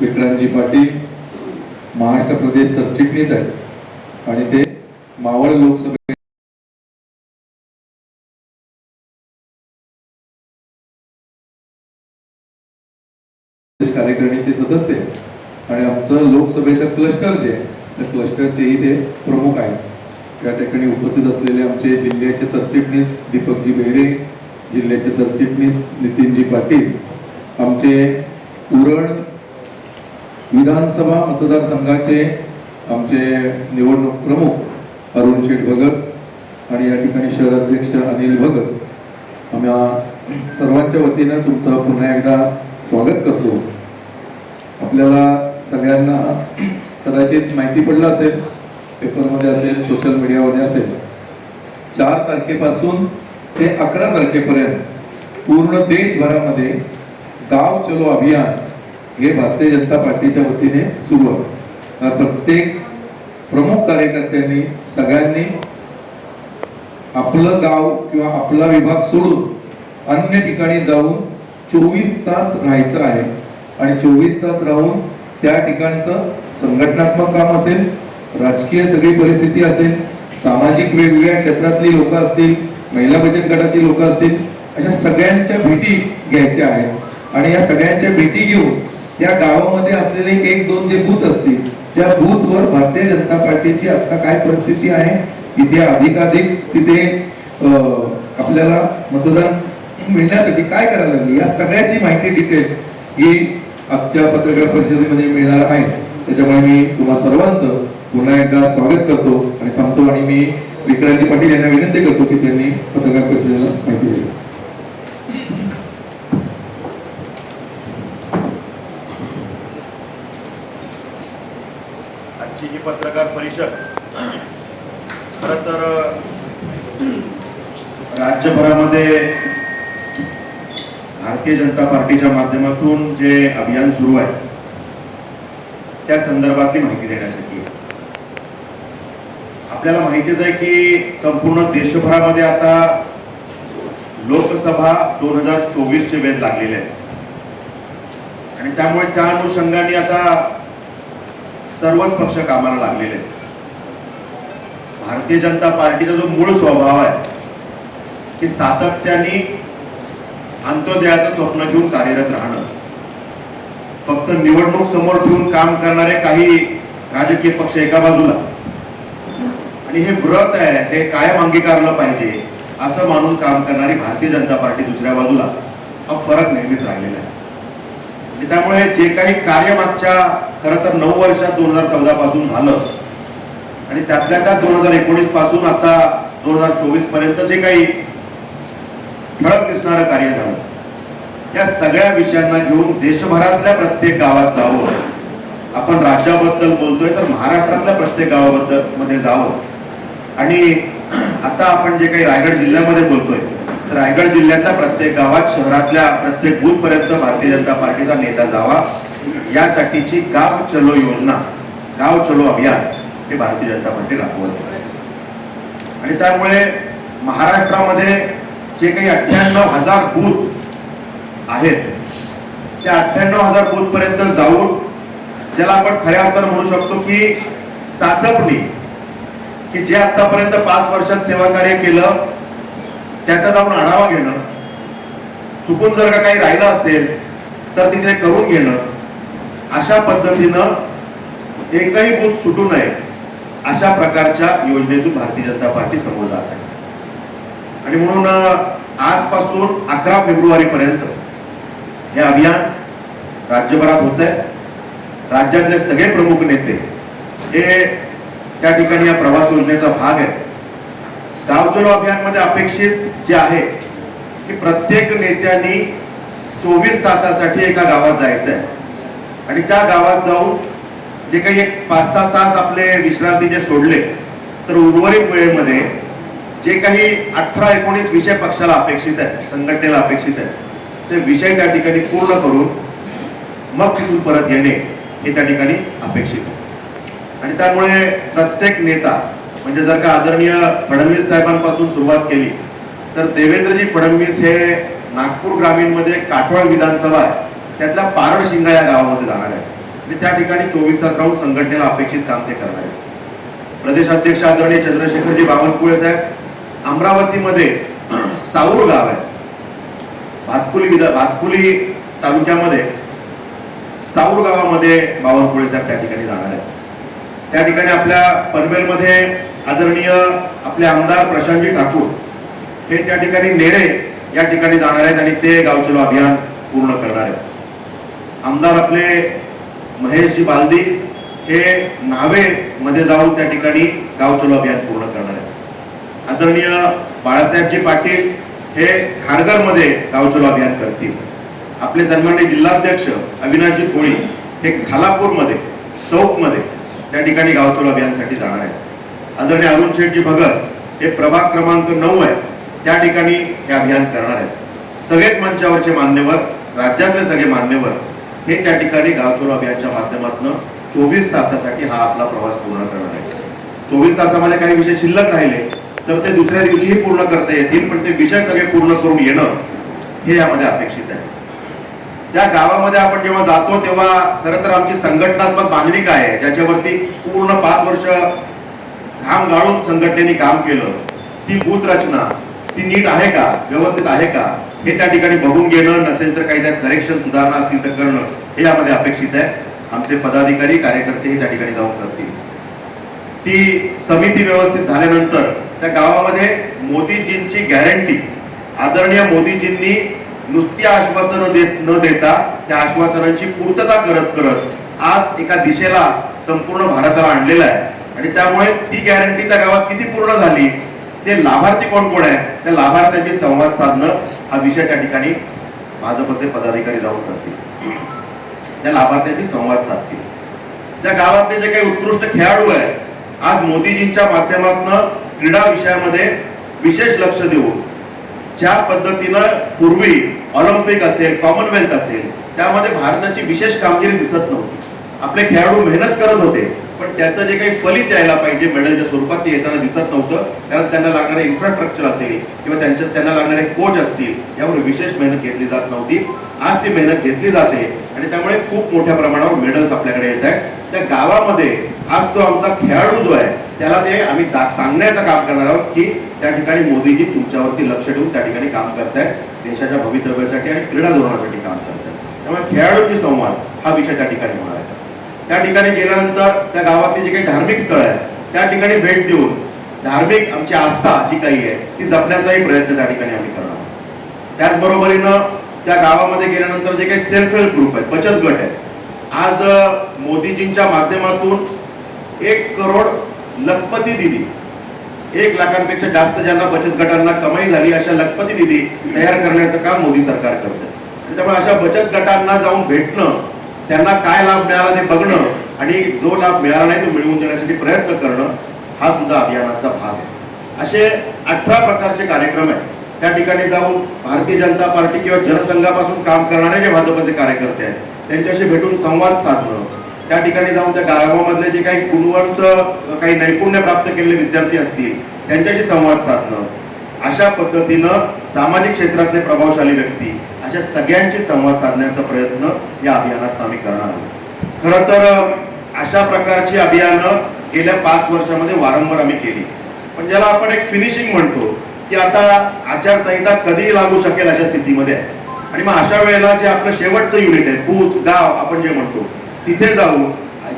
विक्रांतजी पाटील महाराष्ट्र प्रदेश सरचिटणीस आहेत. आणि ते मावळ लोकसभे कार्यकारिणीचे सदस्य आणि आमचं लोकसभेचं क्लस्टर जे आहे त्या क्लस्टरचेही ते प्रमुख आहेत. या ठिकाणी उपस्थित असलेले आमचे जिल्ह्याचे सरचिटणीस दीपकजी बेहरे जिल्ह्याचे सरचिटणीस नितीनजी पाटील आमचे उरण विधानसभा मतदारसंघाचे आमचे निवडणूक प्रमुख अरुण शेठ भगत आणि या ठिकाणी शहराध्यक्ष अनिल भगत आम्ही सर्वांच्या वतीनं तुमचं पुन्हा एकदा स्वागत करतो. आपल्याला सगळ्यांना कदाचित माहिती पडलं असेल पेपरमध्ये असेल सोशल मीडियामध्ये असेल चार तारखेपासून ते अकरा तारखेपर्यंत पूर्ण देशभरामध्ये गाव चलो अभियान हे भारतीय जनता पार्टीच्या वतीने सुरू आहे. प्रत्येक प्रमुख कार्यकर्त्यांनी सगळ्यांनी आपलं गाव किंवा आपला विभाग सोडून अन्य ठिकाणी जाऊन चोवीस तास राहायचं आहे. आणि चोवीस तास राहून त्या ठिकाणचं संघटनात्मक काम असेल राजकीय सगळी परिस्थिती असेल सामाजिक वेगवेगळ्या क्षेत्रातली लोक असतील महिला बचत गटाची लोक असतील अशा सगळ्यांच्या भेटी घ्यायच्या आहेत. आणि या सगळ्यांच्या भेटी घेऊन त्या गावामध्ये असलेले एक दोन जे बूथ असतील त्या बूथवर भारतीय जनता पार्टीची आता काय परिस्थिती आहे तिथे अधिकाधिक तिथे अं, आपल्याला मतदान मिळण्यासाठी काय करायला लागले या सगळ्याची माहिती डिटेल ही आजच्या पत्रकार परिषदेमध्ये मिळणार आहे. त्याच्यामुळे मी तुम्हा सर्वांचं पुन्हा एकदा स्वागत करतो आणि थांबतो आणि मी विक्रांती पाटील यांना विनंती करतो की त्यांनी पत्रकार परिषदेला माहिती द्यावी आजची ही पत्रकार परिषद. खर तर राज्यभरामध्ये भारतीय जनता पार्टीच्या माध्यमातून जे अभियान सुरू आहे त्या संदर्भातली माहिती देण्यासाठी. आपल्याला माहितीच आहे की संपूर्ण देशभरामध्ये आता लोकसभा दोन हजार चोवीसचे वेध लागलेले आहेत. आणि त्यामुळे त्या अनुषंगाने आता सर्वच पक्ष कामाला लागलेले आहेत. भारतीय जनता पार्टीचा जो मूळ स्वभाव आहे की सातत्याने अंत्योदयाचं स्वप्न घेऊन कार्यरत राहणं. फक्त निवडणूक समोर ठेवून काम करणारे काही राजकीय पक्ष एका बाजूला. आणि हे व्रत आहे हे कायम अंगीकारलं पाहिजे असं मानून काम करणारी भारतीय जनता पार्टी दुसऱ्या बाजूला. हा फरक नेहमीच राहिलेला आहे. त्यामुळे जे काही कार्य मागच्या खरं तर नऊ वर्षात दोन हजार चौदा पासून झालं आणि त्यातल्या त्यात दोन हजार एकोणीसपासून आता दोन हजार चोवीसपर्यंत जे काही ठळक दिसणारं कार्य झालं या सगळ्या विषयांना घेऊन देशभरातल्या प्रत्येक गावात जावं. आपण राज्याबद्दल बोलतोय तर महाराष्ट्रातल्या प्रत्येक गावाबद्दलमध्ये जावं. आणि आता आपण जे काही रायगड जिल्ह्यामध्ये बोलतोय रायगड जिल्ह्यातल्या प्रत्येक गावात शहरातल्या प्रत्येक बूथ पर्यंत भारतीय जनता पार्टीचा नेता जावा. यासाठीची गाव चलो योजना गाव चलो अभियान हे भारतीय जनता पार्टी राबवत आहे. आणि त्यामुळे महाराष्ट्रामध्ये जे काही अठ्ठ्याण्णव हजार बूथ आहेत त्या अठ्ठ्याण्णव हजार बूथ पर्यंत जाऊन ज्याला आपण खऱ्या अर्थानं म्हणू शकतो की चाचपणी की जे आतापर्यंत पाच वर्षात सेवा कार्य केलं त्याचा जाऊन आढावा घेणं. चुकून जर का काही राहिलं असेल तर तिथे करून घेणं. अशा पद्धतीनं एकही बूथ सुटू नये अशा प्रकारच्या योजनेतून भारतीय जनता पार्टी समोर जात आहे. आणि म्हणून आजपासून अकरा फेब्रुवारी पर्यंत हे अभियान राज्यभरात होत आहे राज्यातले सगळे प्रमुख नेते हे त्या ठिकाणी या प्रवास योजनेचा भाग आहे गाव चलो अभियानमध्ये अपेक्षित जे आहे की प्रत्येक नेत्यांनी चोवीस तासासाठी एका गावात जायचं आहे आणि त्या गावात जाऊन जे काही एक पाच सहा तास आपले विश्रांतीचे सोडले तर उर्वरित वेळेमध्ये जे काही अठरा एकोणीस विषय पक्षाला अपेक्षित आहे संघटनेला अपेक्षित आहे ते विषय त्या ठिकाणी पूर्ण करून मग तिथून परत येणे हे त्या ठिकाणी अपेक्षित आहे. आणि त्यामुळे प्रत्येक नेता म्हणजे जर का आदरणीय फडणवीस साहेबांपासून सुरुवात केली तर देवेंद्रजी फडणवीस हे नागपूर ग्रामीणमध्ये काठोळ विधानसभा आहे. त्यातल्या पारड शिंगा या गावामध्ये जाणार आहे आणि त्या ठिकाणी चोवीस तास राहून संघटनेला अपेक्षित काम ते करणार आहे प्रदेशाध्यक्ष आदरणीय चंद्रशेखरजी बावनकुळे साहेब अमरावतीमध्ये साऊर गाव आहे. भातकुली विधा भातकुली तालुक्यामध्ये साऊर गावामध्ये बावनकुळे साहेब त्या ठिकाणी जाणार आहे त्या ठिकाणी आपल्या पनवेलमध्ये आदरणीय आपले आमदार प्रशांतजी ठाकूर हे त्या ठिकाणी नेडे या ठिकाणी जाणार आहेत आणि ते गावचलो अभियान पूर्ण करणार आहेत. आमदार आपले महेशजी बालदी हे नावे मध्ये जाऊन त्या ठिकाणी गावचलो अभियान पूर्ण करणार आहेत. आदरणीय बाळासाहेबजी पाटील हे खारघरमध्ये गावचलो अभियान करतील. आपले सन्मान्य जिल्हाध्यक्ष अविनाशजी कोळी हे खालापूरमध्ये चौकमध्ये त्या ठिकाणी गावचलो अभियानसाठी जाणार आहेत. आदरणीय अरुण शेठजी भगत हे प्रभाग क्रमांक नऊ आहे. त्या ठिकाणी हे अभियान करणार आहेत. सगळेच मंचावरचे मान्यवर राज्यातले सगळे मान्यवर हे त्या ठिकाणी गावचलो अभियानच्या माध्यमातून चोवीस तासासाठी हा आपला प्रवास पूर्ण करणार आहे चोवीस तासामध्ये काही विषय शिल्लक राहिले तर ते दुसऱ्या दिवशीही पूर्ण करता येतील पण ते विषय सगळे पूर्ण करून येणं हे यामध्ये अपेक्षित आहे. त्या गावामध्ये आपण जेव्हा जातो तेव्हा खरं तर आमची संघटनात्मक बांधणी काय आहे? ज्याच्यावरती पूर्ण पाच वर्ष घाम गाळून संघटनेने काम केलं. ती बूथ रचना ती नीट आहे का व्यवस्थित आहे का हे त्या ठिकाणी बघून घेणं नसेल तर काही त्यात करेक्शन सुधारणा असतील तर करणं हे यामध्ये अपेक्षित आहे. आमचे पदाधिकारी कार्यकर्ते हे त्या ठिकाणी जाऊन करतील. ती समिती व्यवस्थित झाल्यानंतर त्या गावामध्ये मोदीजींची गॅरंटी आदरणीय मोदीजींनी नुसती आश्वासनं देत न देता त्या आश्वासनांची पूर्तता करत करत आज एका दिशेला संपूर्ण भारताला आणलेला आहे. आणि त्यामुळे ती गॅरंटी त्या गावात किती पूर्ण झाली ते लाभार्थी कोण कोण आहे त्या लाभार्थ्यांशी संवाद साधणं हा विषय त्या ठिकाणी भाजपचे पदाधिकारी जाऊन करतील. त्या लाभार्थ्यांशी संवाद साधतील. त्या गावातले जे काही उत्कृष्ट खेळाडू आहेत आज मोदीजींच्या माध्यमातून क्रीडा विषयामध्ये विशेष लक्ष देऊन ज्या पद्धतीनं पूर्वी ऑलिम्पिक असेल कॉमनवेल्थ असेल त्यामध्ये भारताची विशेष कामगिरी दिसत नव्हती. आपले खेळाडू मेहनत करत होते पण त्याचं जे काही फलित यायला पाहिजे मेडलच्या स्वरूपात ते येताना दिसत नव्हतं कारण त्यांना लागणारे इन्फ्रास्ट्रक्चर असेल किंवा त्यांच्या त्यांना लागणारे कोच असतील यावर विशेष मेहनत घेतली जात नव्हती. आज ती मेहनत घेतली जाते आणि त्यामुळे खूप मोठ्या प्रमाणावर मेडल्स आपल्याकडे येत आहेत. त्या गावामध्ये आज तो आमचा खेळाडू जो आहे त्याला ते आम्ही सांगण्याचं काम करणार आहोत की त्या ठिकाणी मोदीजी तुमच्यावरती लक्ष ठेवून त्या ठिकाणी काम करतायत. देशाच्या भवितव्यासाठी आणि क्रीडा धोरणासाठी काम करतायत. त्यामुळे खेळाडूंची संवाद हा विषय त्या ठिकाणी होणार आहे. त्या ठिकाणी गेल्यानंतर त्या गावातली जे काही धार्मिक स्थळ आहे त्या ठिकाणी भेट देऊन धार्मिक आमची आस्था जी काही आहे ती जपण्याचाही प्रयत्न त्या ठिकाणी आम्ही करणार आहोत. त्याचबरोबरीनं त्या गावामध्ये गेल्यानंतर जे काही सेल्फ हेल्प ग्रुप आहेत बचत गट आहेत आज मोदीजींच्या माध्यमातून एक करोड लखपती दिदी एक लाखांपेक्षा जास्त ज्यांना बचत गटांना कमाई झाली अशा लखपती दिदी तयार करण्याचं काम मोदी सरकार करतं आणि त्यामुळे अशा बचत गटांना जाऊन भेटणं त्यांना काय लाभ मिळाला ते बघणं आणि जो लाभ मिळाला नाही तो मिळवून देण्यासाठी प्रयत्न करणं हा सुद्धा अभियानाचा भाग आहे. असे अठरा प्रकारचे कार्यक्रम आहेत. त्या ठिकाणी जाऊन भारतीय जनता पार्टी किंवा जनसंघापासून काम करणारे जे भाजपचे कार्यकर्ते आहेत त्यांच्याशी भेटून संवाद साधणं त्या ठिकाणी जाऊन त्या गावामधले जे काही गुणवंत काही नैपुण्य प्राप्त केलेले विद्यार्थी असतील त्यांच्याशी संवाद साधणं अशा पद्धतीनं सामाजिक क्षेत्रातले प्रभावशाली व्यक्ती अशा सगळ्यांशी संवाद साधण्याचा प्रयत्न या अभियानात आम्ही करणार आहोत. खरं तर अशा प्रकारची अभियानं गेल्या पाच वर्षामध्ये वारंवार आम्ही केली. पण ज्याला आपण एक फिनिशिंग म्हणतो की आता आचारसंहिता कधी लागू शकेल अशा स्थितीमध्ये आहे. आणि मग अशा वेळेला जे आपलं शेवटचं युनिट आहे बूथ गाव आपण जे म्हणतो तिथे जाऊन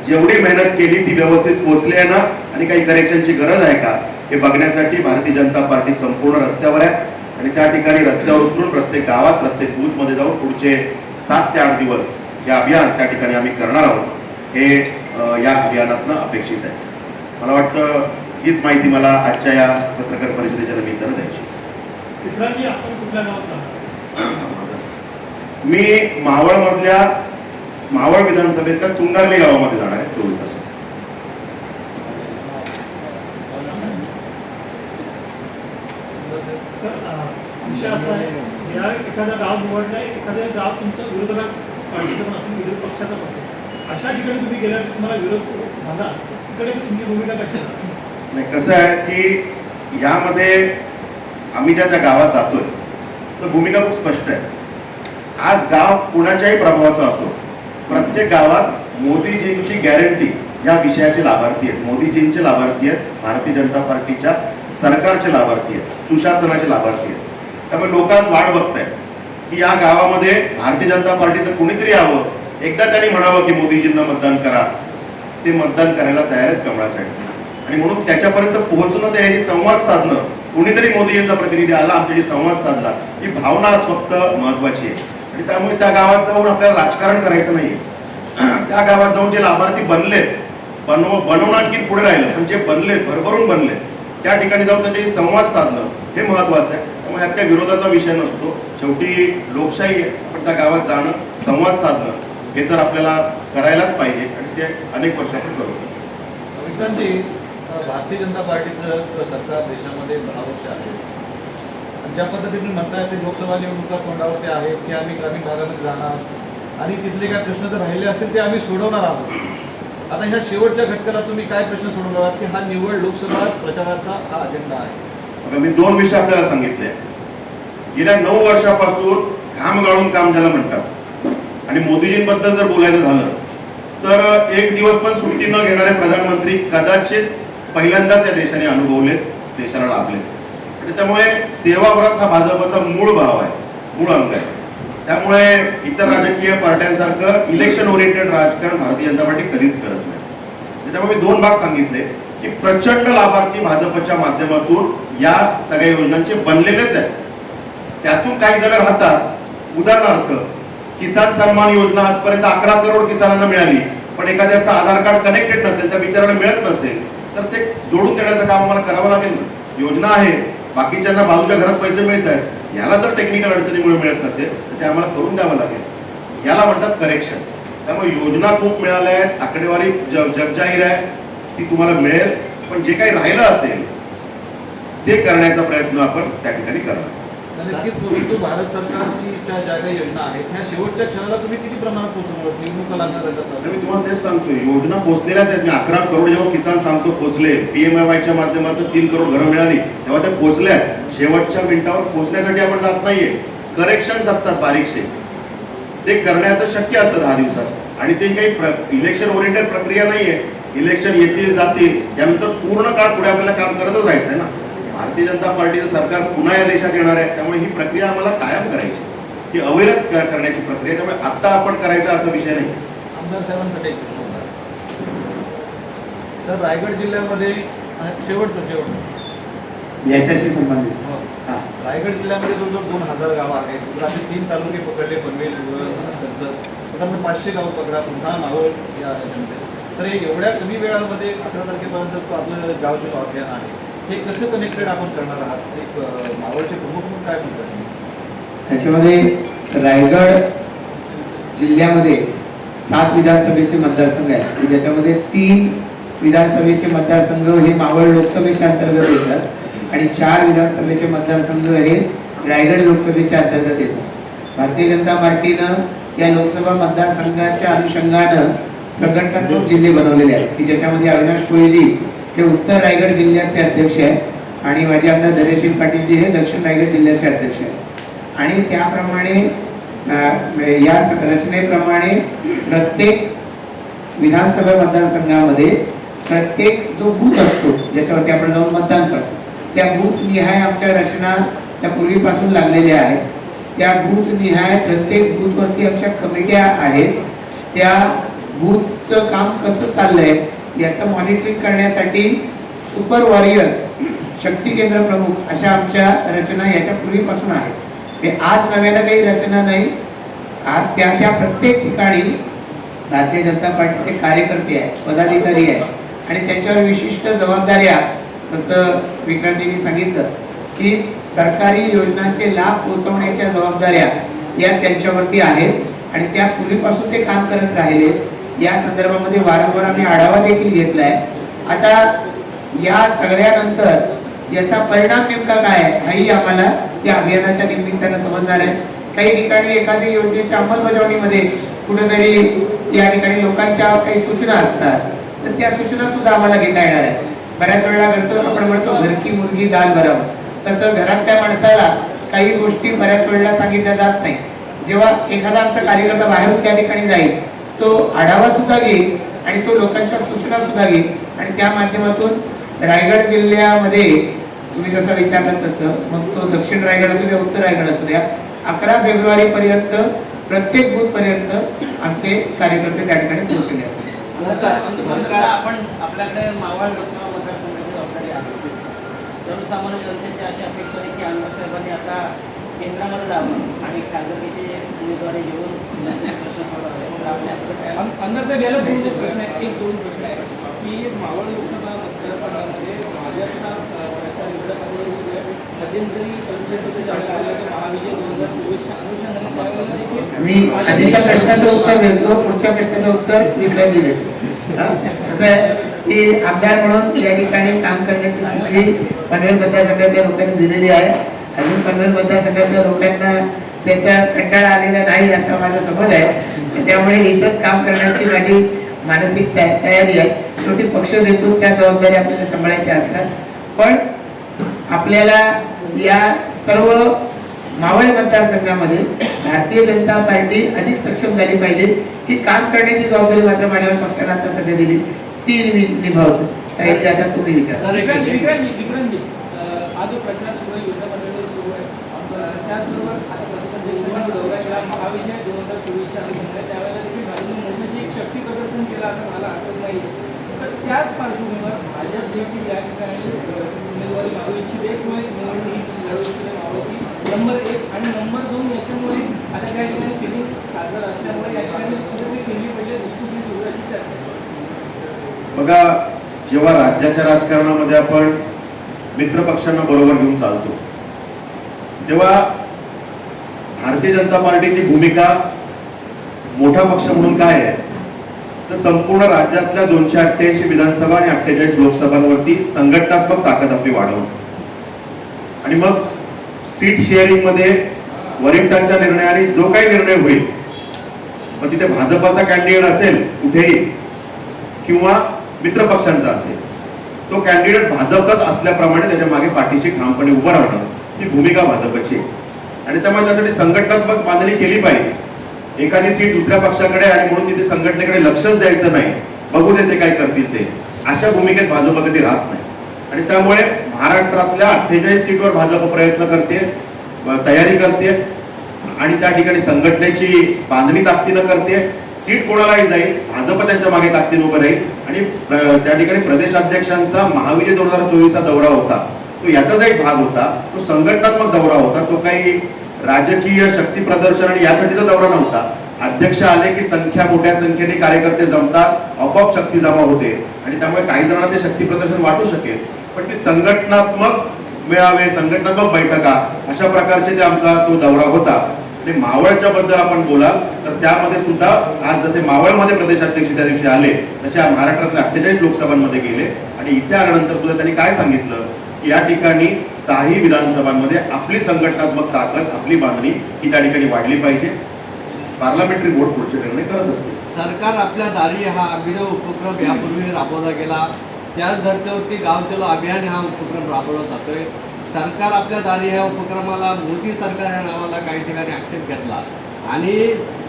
जेवढी मेहनत केली ती व्यवस्थित पोहोचली आहे ना? आणि काही करेक्शनची गरज आहे का? हे बघण्यासाठी भारतीय जनता पार्टी संपूर्ण रस्त्यावर आहे. आणि त्या ठिकाणी रस्त्यावर उतरून प्रत्येक गावात प्रत्येक बूथमध्ये जाऊन पुढचे सात ते आठ दिवस हे अभियान त्या ठिकाणी आम्ही करणार आहोत. हे या अभियानातनं अपेक्षित आहे. मला वाटतं हीच माहिती मला आजच्या या पत्रकार परिषदेच्या निमित्तानं द्यायची. मी मावळमधल्या मावळ विधानसभेच्या तुंगारली गावामध्ये जाणार आहे चोवीस तास सर अं, विषय असा आहे या एखादं गाव गाव तुमचं विरोधकात पार्टीचं पण असेल विरोध पक्षाचा पण अशा ठिकाणी तुम्ही गेल्यावर तुम्हाला विरोध झाला. तिकडे तुमची भूमिका कशी असते? नाही कसं आहे की यामध्ये आम्ही ज्या त्या गावात जातोय तर भूमिका खूप स्पष्ट आहे. आज गाव कुणाच्याही प्रभावाचं असो प्रत्येक गावात मोदीजींची गॅरंटी या विषयाचे लाभार्थी आहेत. मोदीजींचे लाभार्थी आहेत भारतीय जनता पार्टीच्या सरकारचे लाभार्थी आहेत सुशासनाचे लाभार्थी आहेत. त्यामुळे लोकांना वाट बघतायत. की या गावामध्ये भारतीय जनता पार्टीचं कुणीतरी यावं? एकदा त्यांनी म्हणावं की मोदीजींना मतदान करा. ते मतदान करायला तयार आहेत कमळासाठी. आणि म्हणून त्याच्यापर्यंत पोहोचणं त्याची संवाद साधणं. कुणीतरी मोदीजींचा प्रतिनिधी आला आमच्याशी संवाद साधला. ही भावना फक्त महत्वाची आहे. आणि त्यामुळे त्या गावात जाऊन आपल्याला राजकारण करायचं नाही त्या गावात जाऊन जे लाभार्थी बनलेत बनव बनवणं आणखी पुढे राहिलं. पण जे बनलेत भरभरून बनलेत. त्या ठिकाणी जाऊन त्यांच्याशी संवाद साधणं हे महत्वाचं आहे. त्यामुळे ह्यात काही विरोधाचा विषय नसतो. शेवटी लोकशाही आहे पण त्या गावात जाणं संवाद साधणं हे तर आपल्याला करायलाच पाहिजे आणि ते अनेक वर्षातून करू भारतीय जनता पार्टीचं सरकार देशामध्ये दहा वर्ष आहे. आणि ज्या पद्धतीने म्हणताय ते लोकसभा निवडणुका तोंडावरती आहेत की आम्ही ग्रामीण भागामध्ये जाणार आणि तिथले काय प्रश्न जर राहिले असतील ते आम्ही सोडवणार आहोत. आता ह्या शेवटच्या घटकाला तुम्ही काय प्रश्न सोडवणार आहात की हा निवड लोकसभा प्रचाराचा हा अजेंडा आहे? मी दोन विषय आपल्याला सांगितले. गेल्या नऊ वर्षापासून घाम गाळून काम झालं म्हणतात. आणि मोदीजींबद्दल जर बोलायचं झालं तर एक दिवस पण सुट्टी न घेणारे प्रधानमंत्री कदाचित पहिल्यांदाच या देशाने अनुभवले देशाला लाभले आणि त्यामुळे सेवाव्रत हा भाजपचा मूळ भाव आहे मूळ अंग आहे. त्यामुळे इतर राजकीय पार्ट्यांसारखं इलेक्शन ओरिएंटेड राजकारण भारतीय जनता पार्टी कधीच करत नाही. त्यामुळे मी दोन भाग सांगितले. की प्रचंड लाभार्थी भाजपच्या माध्यमातून या सगळ्या योजनांचे बनलेलेच आहेत. त्यातून काही जण राहतात. उदाहरणार्थ किसान सन्मान योजना आजपर्यंत अकरा करोड किसानांना मिळाली. पण एखाद्याचं आधार कार्ड कनेक्टेड नसेल त्या बिचाराला मिळत नसेल तर ते जोडून देण्याचं काम आम्हाला करावं लागेल योजना आहे. बाकीच्यांना बाजूच्या घरात पैसे मिळत आहेत याला जर टेक्निकल अडचणीमुळे मिळत नसेल तर ते आम्हाला करून द्यावं लागेल. याला म्हणतात करेक्शन त्यामुळे योजना खूप मिळाल्या आहेत. आकडेवारी जग जगजाहीर आहे. ती तुम्हाला मिळेल पण जे काही राहिलं असेल ते करण्याचा प्रयत्न आपण त्या ठिकाणी नक्की परंतु भारत सरकारची ज्या ज्या योजना आहेत ह्या शेवटच्या क्षणाला तुम्ही किती प्रमाणात पोहोचवणार निवडणुका लागणार. मी तुम्हाला तेच सांगतोय योजना पोहोचलेल्याच आहेत. मी अकरा करोड जेव्हा किसान सांगतो पोहोचले पीएमआयच्या माध्यमातून तीन करोड घरं मिळाली तेव्हा त्या पोहोचल्या शेवटच्या मिनिटावर पोहोचण्यासाठी आपण जात नाहीये. करेक्शन्स असतात बारीकशे. ते करण्याचं शक्य असतं दहा दिवसात. आणि ते काही इलेक्शन ओरिएंटेड प्रक्रिया नाहीये. इलेक्शन येतील जातील त्यानंतर पूर्ण काळ पुढे आपल्याला काम करतच राहायचं आहे ना. भारतीय जनता पार्टीचं सरकार पुन्हा या देशात येणार आहे त्यामुळे ही प्रक्रिया आम्हाला कायम करायची. ही अविरत क- करण्याची प्रक्रिया त्यामुळे आता आपण करायचा असा विषय नाही. आमदार साहेबांसाठी एक प्रश्न होता सर रायगड जिल्ह्यामध्ये शेवटचं शेवट याच्याशी संबंधित. हो. रायगड जिल्ह्यामध्ये जवळजवळ दोन हजार गावं आहेत. जर आम्ही तीन तालुके पकडले पनवेल कर्जत. त्यानंतर पाचशे गाव पकडा पुन्हा मावळ या तर एवढ्या कमी वेळामध्ये अकरा तारखेपर्यंत तो आपलं गावचे जो अभियान आहे. हे कसं कनेक्टेड आपण करणार आहात? एक मावळचे प्रमुख म्हणून काय म्हणतात त्याच्यामध्ये रायगड जिल्ह्यामध्ये सात विधानसभेचे मतदारसंघ आहेत. ज्याच्यामध्ये तीन विधानसभेचे मतदारसंघ हे मावळ लोकसभेच्या अंतर्गत येतात. आणि चार विधानसभेचे मतदारसंघ हे रायगड लोकसभेच्या अंतर्गत येतात. भारतीय जनता पार्टीनं या लोकसभा मतदारसंघाच्या अनुषंगानं संघटनात्मक जिल्हे बनवलेले आहेत की ज्याच्यामध्ये अविनाश कोळेजी हे उत्तर रायगड जिल्ह्याचे अध्यक्ष आहेत आणि माझे आमदार धैर्यशील पाटीलजी हे दक्षिण रायगड जिल्ह्याचे अध्यक्ष आहेत. आणि त्याप्रमाणे या रचनेप्रमाणे प्रत्येक विधानसभा मतदारसंघामध्ये प्रत्येक जो बूथ असतो ज्याच्यावरती आपण जाऊन मतदान करतो त्या बूथ निहाय आमच्या रचना त्या पूर्वीपासून लागलेल्या आहेत. त्या बूथ निहाय प्रत्येक बूथवरती आमच्या कमिट्या आहेत. त्या बूथचं काम कसं चाललंय याचं मॉनिटरिंग करण्यासाठी सुपर वॉरियर्स शक्ती केंद्र प्रमुख अशा आमच्या रचना याच्या पूर्वीपासून आहेत. हे आज नव्यानं काही रचना नाही आज त्या त्या प्रत्येक ठिकाणी भारतीय जनता पार्टीचे कार्यकर्ते आहेत पदाधिकारी आहेत आणि त्यांच्यावर विशिष्ट जबाबदाऱ्या जसं विक्रांतजींनी सांगितलं की सरकारी योजनांचे लाभ पोहोचवण्याच्या जबाबदाऱ्या या त्यांच्यावरती आहेत आणि त्या पूर्वीपासून ते काम करत राहिले. या संदर्भामध्ये वारंवार आम्ही आढावा देखील घेतलाय. आता या सगळ्यानंतर याचा परिणाम नेमका काय आहे हाही आम्हाला या अभियानाच्या निमित्तानं समजणार आहे. काही ठिकाणी एखाद्या योजनेच्या अंमलबजावणीमध्ये कुठेतरी या ठिकाणी लोकांच्या काही सूचना असतात तर त्या सूचना सुद्धा आम्हाला घेता येणार आहेत. बऱ्याच वेळेला करतो आपण म्हणतो घरकी मुलगी दाल बरं. तसं घरातल्या माणसाला काही गोष्टी बऱ्याच वेळेला सांगितल्या जात नाही. जेव्हा एखादा आमचा कार्यकर्ता बाहेरून त्या ठिकाणी जाईल तो आढावा सुद्धा घेईल आणि तो लोकांच्या सूचना सुद्धा घेईल. आणि त्या माध्यमातून रायगड जिल्ह्यामध्ये तुम्ही जसा विचारला तसं मग तो दक्षिण रायगड असू द्या उत्तर रायगड असू द्या अकरा फेब्रुवारी पर्यंत प्रत्येक बूथ पर्यंत आमचे कार्यकर्ते त्या ठिकाणी पोहोचले असतात. आपण आपल्याकडे मावळ लोकसभा मतदारसंघाची जबाबदारी आहे सर्वसामान्य जनतेची अशी अपेक्षा आहे की आमदार साहेबांनी आता केंद्रामध्ये जावं आणि खासदारकीची उमेदवारी घेऊन अंदर से सोडवावे तर दोन प्रश्न आहे एक दोन प्रश्न आहे. की मावळ लोकसभा मतदारसंघामध्ये भाजपचा अ, त्याच्या मध्यंतरी परिषदेचे जागा आली होती महाविजय दोन हजार चोवीसच्या अनुषंगाने मी आधीच्या प्रश्नाचं उत्तर देतो पुढच्या प्रश्नाचं उत्तर इकडे दिले. कसं आहे? की आमदार म्हणून या ठिकाणी काम करण्याची संधी पनवेल मतदारसंघातल्या लोकांनी दिलेली आहे. अजून पनवेल मतदारसंघातल्या लोकांना त्याचा कंटाळा आलेला नाही असा माझा समज आहे. त्यामुळे इथंच काम करण्याची माझी मानसिक तया- तयारी आहे. शेवटी पक्ष देतो त्या जबाबदारी आपल्याला सांभाळायच्या असतात. पण आपल्याला या सर्व मावळ मतदारसंघामध्ये भारतीय जनता पार्टी अधिक सक्षम झाली पाहिजे. ही काम करण्याची जबाबदारी मात्र माझ्यावर पक्षाने आता सध्या दिली. ती मी निभावतो. साहित्य आता तुम्ही विचार. बघा जेव्हा राज्याच्या राजकारणामध्ये आपण मित्र पक्षांना बरोबर घेऊन चालतो तेव्हा भारतीय जनता पार्टीची भूमिका मोठा पक्ष म्हणून काय आहे? तर संपूर्ण राज्यातल्या दोनशे अठ्ठ्याऐंशी विधानसभा आणि अठ्ठेचाळीस लोकसभांवरती संघटनात्मक ताकद आपली वाढवणं आणि मग सीट शेअरिंगमध्ये वरिष्ठांच्या निर्णयाने जो काही निर्णय होईल मग तिथे भाजपाचा कॅन्डिडेट असेल कुठेही किंवा मित्र पक्षांचा असेल तो कॅन्डिडेट भाजपचाच असल्याप्रमाणे त्याच्यामागे पाठीशी ठामपणे उभं राहणं ही भूमिका भाजपची आणि त्यामुळे त्यासाठी संघटनात्मक बांधणी केली पाहिजे. एखादी सीट दुसऱ्या पक्षाकडे आणि म्हणून तिथे संघटनेकडे लक्षच द्यायचं नाही. बघू दे ते काय करतील ते. अशा भूमिकेत भाजप कधी राहत नाही. आणि त्यामुळे महाराष्ट्रातल्या अठ्ठेचाळीस सीटवर भाजप प्रयत्न करते तयारी करते आणि त्या ठिकाणी संघटनेची बांधणी ताकदीनं करते. सीट कोणालाही जाईल भाजप त्यांच्या मागे ताकदीनं उभं राहील. आणि त्या ठिकाणी प्रदेशाध्यक्षांचा महाविजय दोन हजार चोवीसचा दौरा होता. तो याचाच एक भाग होता. तो संघटनात्मक दौरा होता. तो काही राजकीय शक्ती प्रदर्शन आणि यासाठीचा दौरा नव्हता. अध्यक्ष आले की संख्या मोठ्या संख्येने कार्यकर्ते जमतात आपोआप शक्ती जमा होते आणि त्यामुळे काही जणांना ते शक्ती प्रदर्शन वाटू शकेल. पण ती संघटनात्मक मेळावे संघटनात्मक बैठका अशा प्रकारचे ते आमचा तो दौरा होता. आणि मावळच्या बद्दल आपण बोलाल तर त्यामध्ये सुद्धा आज जसे मावळमध्ये प्रदेशाध्यक्ष त्या दिवशी आले तसे महाराष्ट्रातल्या अठ्ठेचाळीस लोकसभांमध्ये गेले. आणि इथे आल्यानंतर सुद्धा त्यांनी काय सांगितलं? या ठिकाणी साही विधानसभांमध्ये आपली संघटनात्मक ताकद आपली बांधणी ही त्या ठिकाणी वाढली पाहिजे. पार्लमेंटरी बोर्ड पुढचे निर्णय करत असते सरकार आपल्या दारी हा अभिनव उपक्रम यापूर्वी राबवला गेला. त्याच धर्तीवरती गाव चलो अभियान हा उपक्रम राबवला जातोय. सरकार आपल्या दारी ह्या उपक्रमाला मोदी सरकार या नावाला काही ठिकाणी आक्षेप घेतला. आणि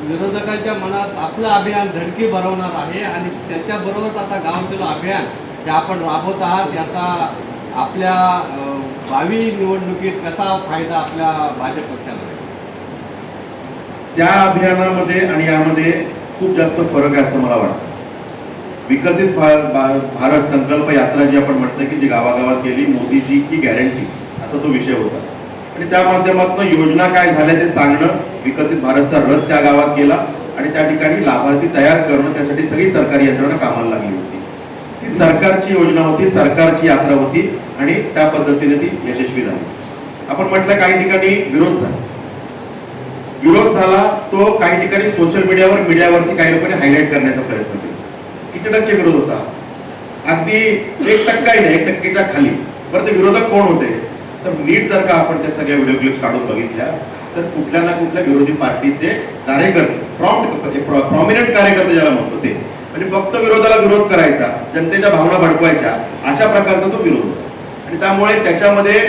विरोधकांच्या मनात आपलं अभियान धडकी भरवणार आहे आणि त्याच्याबरोबरच आता गाव चलो अभियान जे आपण राबवत आहात याचा आपल्या भावी निवडणुकीत कसा फायदा आपल्या भाजप पक्षाला त्या अभियानामध्ये आणि यामध्ये खूप जास्त फरक आहे असं मला वाटतं. विकसित भारत संकल्प यात्रा जी आपण म्हणतो की जी गावागावात गेली मोदीजी की गॅरंटी असा तो विषय होता. आणि त्या माध्यमातून योजना काय झाल्या ते सांगणं विकसित भारतचा रथ त्या गावात गेला आणि त्या ठिकाणी लाभार्थी तयार करणं त्यासाठी सगळी सरकारी यंत्रणा कामाला लागली होती. सरकारची योजना होती सरकारची यात्रा होती आणि त्या पद्धतीने ती यशस्वी झाली. आपण म्हटलं काही ठिकाणी विरोध झाला. विरोध झाला तो काही ठिकाणी सोशल मीडियावर मीडियावरती काही लोकांनी हायलाईट करण्याचा प्रयत्न केला. किती टक्के विरोध होता? अगदी एक टक्काही नाही एक टक्केच्या खाली. बरं ते विरोधक कोण होते? तर नीट जर का आपण त्या सगळ्या व्हिडिओ क्लिप्स काढून बघितल्या तर कुठल्या ना कुठल्या विरोधी पार्टीचे कार्यकर्ते प्रॉम्प्ट प्रॉमिनंट कार्यकर्ते ज्याला म्हणतो ते. म्हणजे फक्त विरोधाला विरोध करायचा जनतेच्या भावना भडकवायच्या अशा प्रकारचा तो विरोध. होता आणि त्यामुळे त्याच्यामध्ये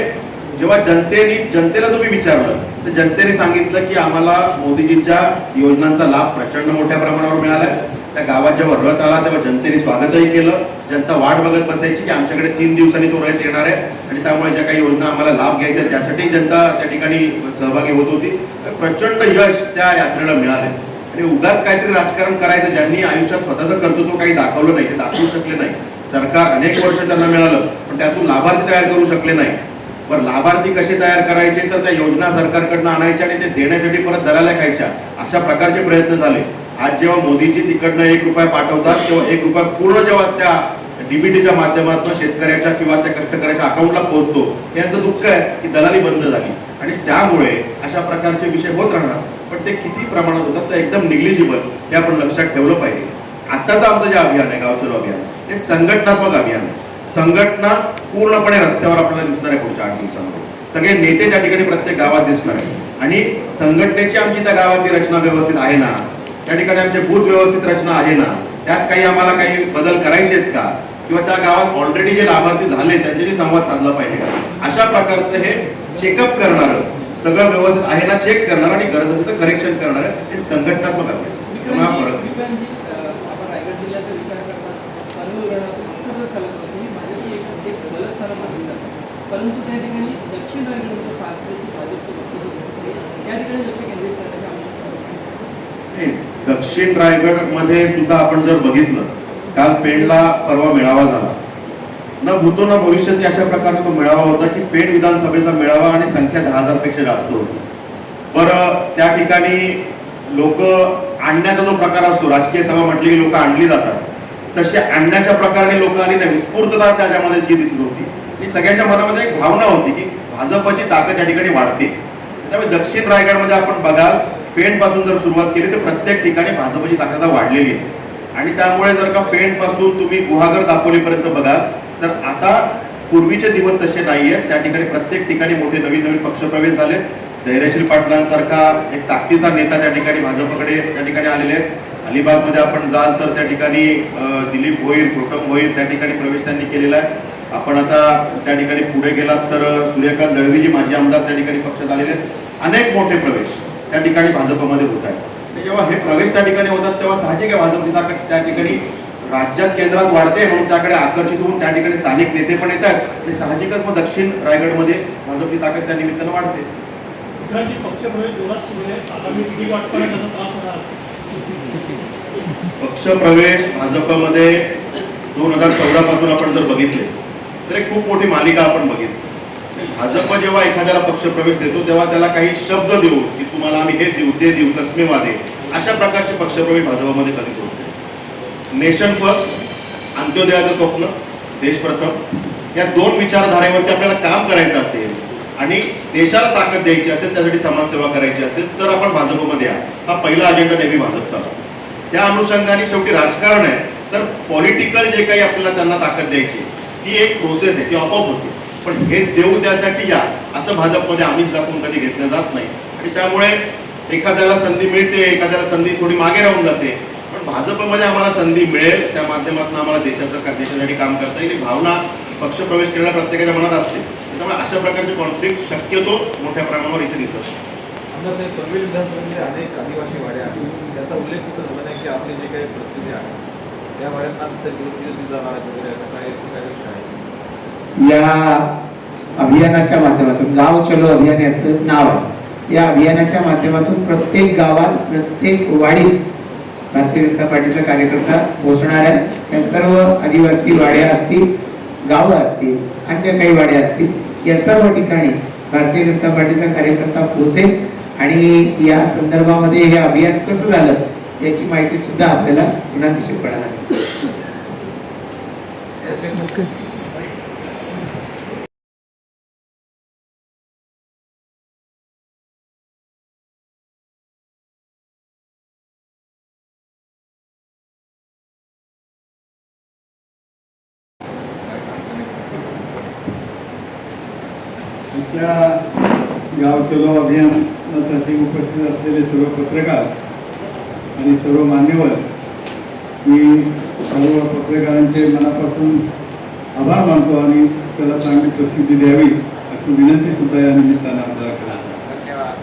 जेव्हा जनतेने जनतेला तुम्ही विचारलं तर जनतेने सांगितलं की आम्हाला मोदीजींच्या योजनांचा लाभ प्रचंड मोठ्या प्रमाणावर मिळालाय. त्या गावात जेव्हा रथ आला तेव्हा जनतेने स्वागतही केलं. जनता वाट बघत बसायची की आमच्याकडे तीन दिवसांनी तो रथ येणार आहे. आणि त्यामुळे ज्या काही योजना आम्हाला लाभ घ्यायचा त्यासाठी जनता त्या ठिकाणी सहभागी होत होती. प्रचंड यश त्या यात्रेला मिळाले आणि उगाच काहीतरी राजकारण करायचं ज्यांनी आयुष्यात स्वतःचं कर्तृत्व काही दाखवलं नाही ते दाखवू शकले नाही. सरकार अनेक वर्ष त्यांना मिळालं पण त्यातून लाभार्थी तयार करू शकले नाही. बरं लाभार्थी कसे तयार करायचे तर त्या योजना सरकारकडनं आणायच्या आणि ते देण्यासाठी परत दराला खायच्या अशा प्रकारचे प्रयत्न झाले. आज जेव्हा मोदीजी तिकडनं एक रुपया पाठवतात तेव्हा एक रुपया पूर्ण जेव्हा त्या डीबीटीच्या माध्यमातून शेतकऱ्याच्या किंवा त्या कष्टकऱ्याच्या अकाउंटला पोहोचतो हे यांचं दुःख आहे की दलाली बंद झाली. आणि त्यामुळे अशा प्रकारचे विषय होत राहणार. पण ते किती प्रमाणात होतात तर एकदम निग्लिजिबल हे आपण लक्षात ठेवलं पाहिजे. आत्ताचं आमचं जे अभियान आहे गाव अभियान हे संघटनात्मक अभियान आहे. संघटना पूर्णपणे रस्त्यावर आपल्याला दिसणार आहे पुढच्या आठ दिवसामध्ये. सगळे नेते त्या ठिकाणी प्रत्येक गावात दिसणार आहे आणि संघटनेची आमची त्या गावाची रचना व्यवस्थित आहे ना? त्या ठिकाणी आमचे बूथ व्यवस्थित रचना आहे ना? त्यात काही आम्हाला काही बदल करायचे आहेत का? किंवा त्या गावात ऑलरेडी जे लाभार्थी झाले त्यांच्याशी संवाद साधला पाहिजे का? अशा प्रकारचं हे चेकअप करणारं सगळं व्यवस्थित आहे ना चेक करणार आणि गरज असेल तर करेक्शन करणार हे संघटनात्मक अभ्यास त्यामुळे हा फरक आहे. परंतु त्या ठिकाणी दक्षिण रायगडमध्ये दक्षिणमध्ये सुद्धा आपण जर बघितलं काल पेणला परवा मेळावा झाला. न भूतो ना भविष्यात अशा प्रकारचा तो मेळावा होता की पेठ विधानसभेचा मेळावा आणि संख्या दहा हजारपेक्षा जास्त होती. बरं त्या ठिकाणी लोक आणण्याचा जो प्रकार असतो राजकीय सभा म्हटली की लोक आणली जातात. तशी आणण्याच्या प्रकाराने लोक आली नाही. उत्स्फूर्तता त्याच्यामध्ये जी दिसत होती. आणि सगळ्यांच्या मनामध्ये एक भावना होती की भाजपची ताकद या ठिकाणी वाढते. त्यामुळे दक्षिण रायगडमध्ये आपण बघाल पेणपासून जर सुरुवात केली तर प्रत्येक ठिकाणी भाजपची ताकद वाढलेली आहे. आणि त्यामुळे जर का पेणपासून तुम्ही गुहागर दापोलीपर्यंत बघाल तर आता पूर्वीचे दिवस तसे नाहीये. त्या ठिकाणी प्रत्येक ठिकाणी मोठे नवीन नवीन पक्षप्रवेश झाले. धैर्यशील पाटलांसारखा एक ताकदीचा नेता त्या ठिकाणी भाजपकडे त्या ठिकाणी आलेले आहेत. अलिबागमध्ये आपण जाल तर त्या ठिकाणी दिलीप भोईर छोटम भोईर त्या ठिकाणी प्रवेश त्यांनी केलेला आहे. आपण आता त्या ठिकाणी पुढे गेलात तर सूर्यकांत दळवीजी माजी आमदार त्या ठिकाणी पक्षात आलेले आहेत. अनेक मोठे प्रवेश त्या ठिकाणी भाजपमध्ये होत आहेत. म्हणजे जेव्हा हे प्रवेश त्या ठिकाणी होतात तेव्हा साहजिक आहे भाजपची ताकद त्या ठिकाणी राज्यात केंद्रात वाढते म्हणून त्याकडे आकर्षित होऊन त्या ठिकाणी स्थानिक नेते पण येतात आणि साहजिकच मग दक्षिण रायगडमध्ये भाजपची ताकद त्या निमित्तानं वाढते. पक्षप्रवेश भाजपमध्ये दोन हजार चौदा पासून आपण जर बघितले तर एक खूप मोठी मालिका आपण बघितली. भाजप जेव्हा एखाद्याला पक्षप्रवेश देतो तेव्हा त्याला काही शब्द देऊ की तुम्हाला आम्ही हे देऊ ते देऊ कसमे वादे अशा प्रकारचे पक्षप्रवेश भाजपमध्ये कधीच होत नेशन फर्स्ट अंत्योदयाचं स्वप्न देशप्रथम या दोन विचारधारेवरती आपल्याला काम करायचं असेल आणि देशाला ताकद द्यायची असेल त्यासाठी समाजसेवा करायची असेल तर आपण भाजपमध्ये या. हा पहिला अजेंडा नेहमी भाजपचा असतो. त्या अनुषंगाने शेवटी राजकारण आहे तर पॉलिटिकल जे काही आपल्याला त्यांना ताकद द्यायची ती एक प्रोसेस आहे ती आपोआप होती. पण हे देऊ त्यासाठी या असं भाजपमध्ये आम्हीच दाखवून कधी घेतलं जात नाही. आणि त्यामुळे एखाद्याला संधी मिळते एखाद्याला संधी थोडी मागे राहून जाते भाजपमध्ये आम्हाला संधी मिळेल त्या माध्यमातून आम्हाला देशाचं देशासाठी काम करता येईल ही भावना पक्षप्रवेश केलेल्या प्रत्येकाच्या मनात असते. त्यामुळे अशा प्रकारचे कॉन्फ्लिक्ट शक्यतो मोठ्या प्रमाणावर इथे दिसत. आमदार विधानसभेमध्ये अनेक आदिवासी वाड्या आहेत. त्याचा उल्लेख कुठं झाला नाही की आपली जे काही प्रतिनिधी आहेत त्या वाड्यांना तिथे विरोध केले जाणार आहेत वगैरे याचा काय याचा काय विषय आहे या अभियानाच्या माध्यमातून गाव चलो अभियान याचं नाव आहे. या अभियानाच्या माध्यमातून प्रत्येक गावात प्रत्येक वाडीत भारतीय जनता पार्टीचा कार्यकर्ता पोहोचणार आहे. त्या सर्व आदिवासी वाड्या असतील गावं असतील अन्य काही वाड्या असतील या सर्व ठिकाणी भारतीय जनता पार्टीचा कार्यकर्ता पोहोचेल. आणि या संदर्भामध्ये हे अभियान कसं झालं याची माहिती सुद्धा आपल्याला पुन्हा पडणार लागेल त्या गाव चलो अभियानासाठी उपस्थित असलेले सर्व पत्रकार आणि सर्व मान्यवर मी सर्व पत्रकारांचे मनापासून आभार मानतो आणि त्याला चांगली प्रसिद्धी द्यावी विनंती सुद्धा या निमित्तानं आपल्याला करतो धन्यवाद.